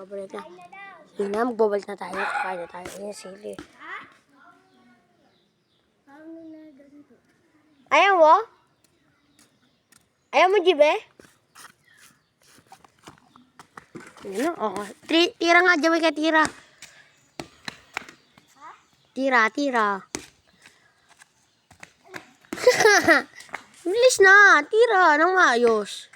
Babalik na. Sige na, magbabalik na tayo. Kakain na tayo. Ayan, sili. Ayaw mo? Ayaw mo, Jibe? Ano? Oo. Tri tira nga, Jibe ka, tira. Tira, tira. Bilis na. Tira ng maayos.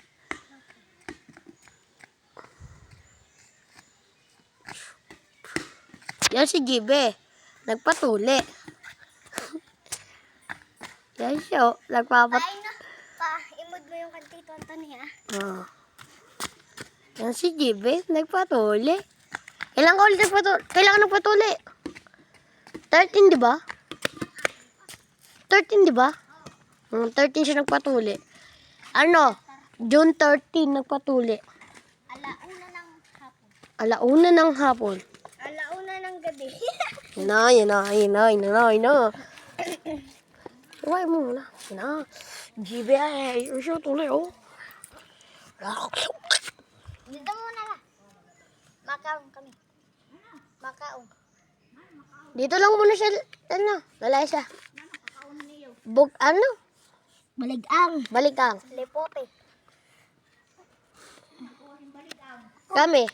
Yan si Jibe. Nagpatuli. Yan siya. oh. Nagpapat... Ay pa, imod mo yung kantito Anthony ha. Ah. Yan si Jibe. Nagpatuli. Kailangan ka ulit nagpatuli. Kailangan nagpatuli. 13, di ba? 13, di ba? Hmm, 13 siya nagpatuli. Ano? June 13 nagpatuli. Alauna ng hapon. Alauna ng hapon. Alauna ng gabi. Na, yan na, yan na, yan na, yan na. Iway mo muna. Yan na. Jibe ay, yung siya tuloy, oh. Dito muna na. Makaong kami. Makaong. Dito lang muna siya, ano, lalay siya. Bug, ano? Baligang. Balik ang. Lepote. Kami.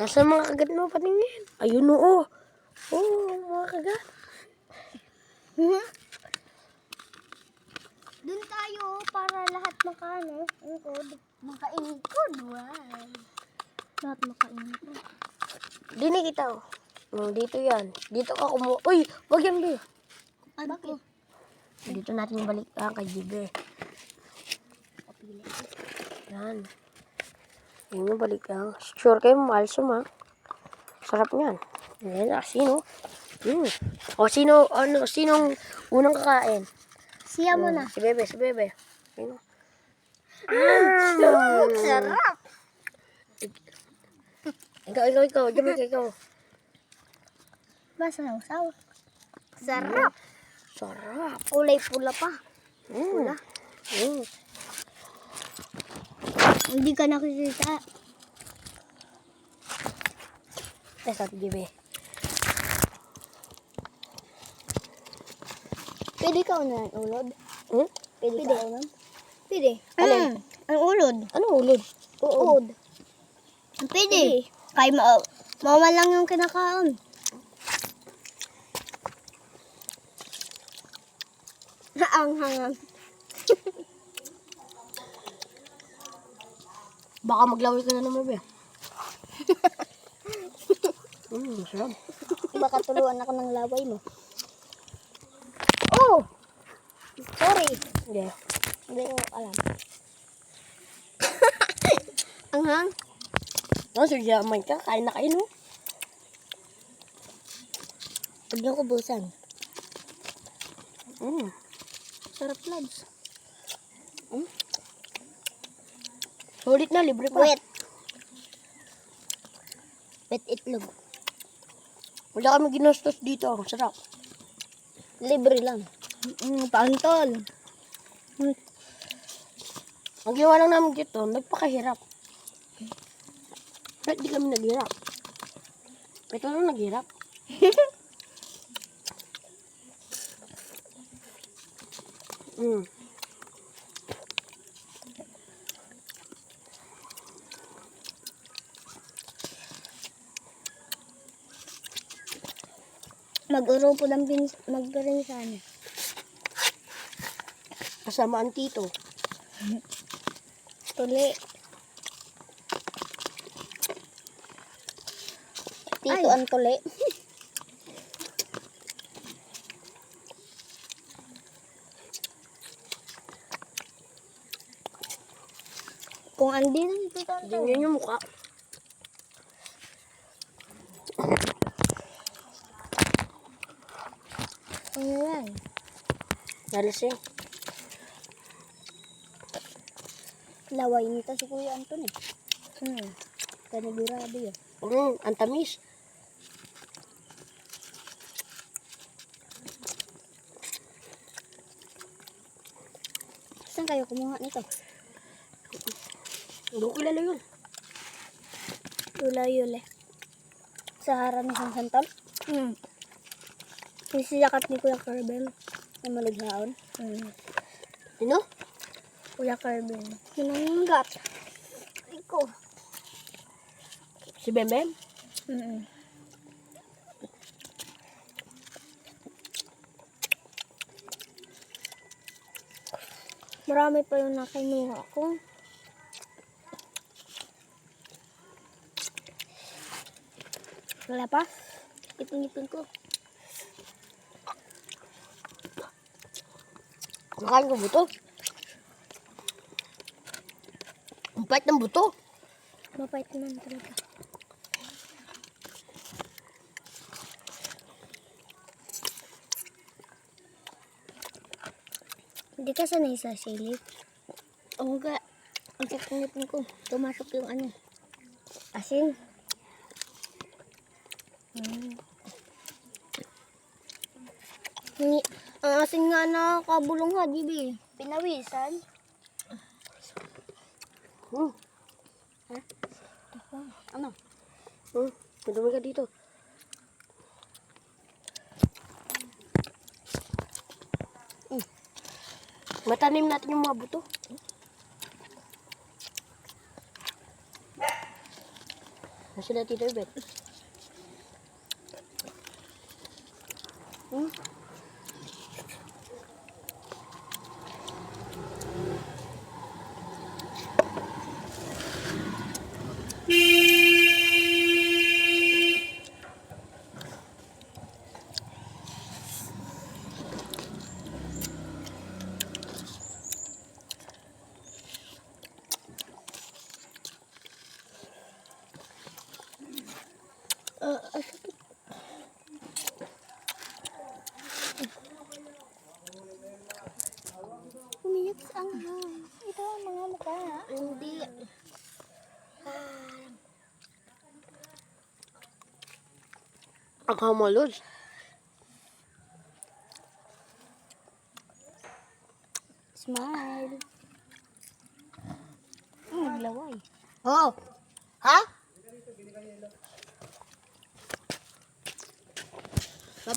Nasa mga kagat mo patingin. Ayun oo. Oo, mga kagat. Doon tayo para lahat makaano. Ingkod. Makaingkod. Wow. Lahat makaingkod. Dini kita oh. Oh, dito yan. Dito ka kumu... Uy, wag yan, Bi. Bakit? Dito natin balik ang kay Jibe. Yan. Yan yung balik ang. Sure kayo, malsum ha. Sarap niyan. Yan, ah, sino? Hmm. O, sino, ano, sinong unang kakain? Siya mo na. Si Bebe, si Bebe. Sino? Sarap. Ikaw, ikaw, ikaw. Jibe, ikaw. Masasaw. Sarap. Sarap. Kulay pula pa. Mm. Pula. Mm. Hindi ka nakikita. Eh, sa Jibe. Pwede ka na ulod. Hmm? Pwede, ka unan. Pwede. Alin? Ang ulod. Ano ulod? Uod. Pwede. Kay ma mama lang yung kinakaon. Ang hangang. Baka maglaway ka na naman, Be. mm, sarap. Baka tuluan ako ng laway mo. Oh! Sorry. Hindi. Hindi ko alam. Ang hang? No, sige, yaman ka. Kain na kain, no? Huwag niyong kubusan. Mm. Sarap lads. Sulit na, libre pa. Wet. Wet itlog. Wala kami ginastos dito. Ang sarap. Libre lang. Mm, paantol. Ang ginawa lang namin dito, nagpakahirap. Kahit di kami naghirap. Ito lang naghirap. mm. Mag-urupo ng pins magpinsan. Kasama ang tito. Tuli. Tito Ay. ang tuli. Kung andi na ito Hindi nyo yung mukha. Ano yan? Nalasing. Laway nito si Kuya Anton eh. Hmm. Kanigurado yun. Mm, ang tamis. Saan kayo kumuha nito? Hindi ko kilala yun. Yula-yule. Sa harap ni Sang Santol? Hmm. Yung siyakat ni Kuya Carben. Na malighaon. Hmm. Sino? Kuya Carben. Hinanggat. Iko. Si Bembem? Mm Marami pa yung nakinuha ko. Wala pa? Ipin-ipin ko. Makain ko buto. Ang pait ng buto. Mapait naman talaga. Hindi ka sanay sa sili. Oo nga. Ang sakit ko. Tumasok yung ano. Asin. Mm. Ni, asin nga na kabulong ha, Jibi. Pinawisan. Hmm. Ano? Hmm. Madumi ka dito. Hmm. Matanim natin yung mga buto. Nasa na Tito Ibet? Hmm? Umiyak sa anghang. Ito ang mga mukha. Hindi. Ang hamalod. Smile. Mm, naglaway. Oo. Ha?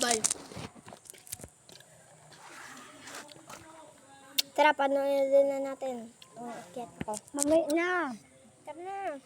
Bye-bye. Tara, panoorin na natin. Oh, akyat ko. Mamay na. Tara na.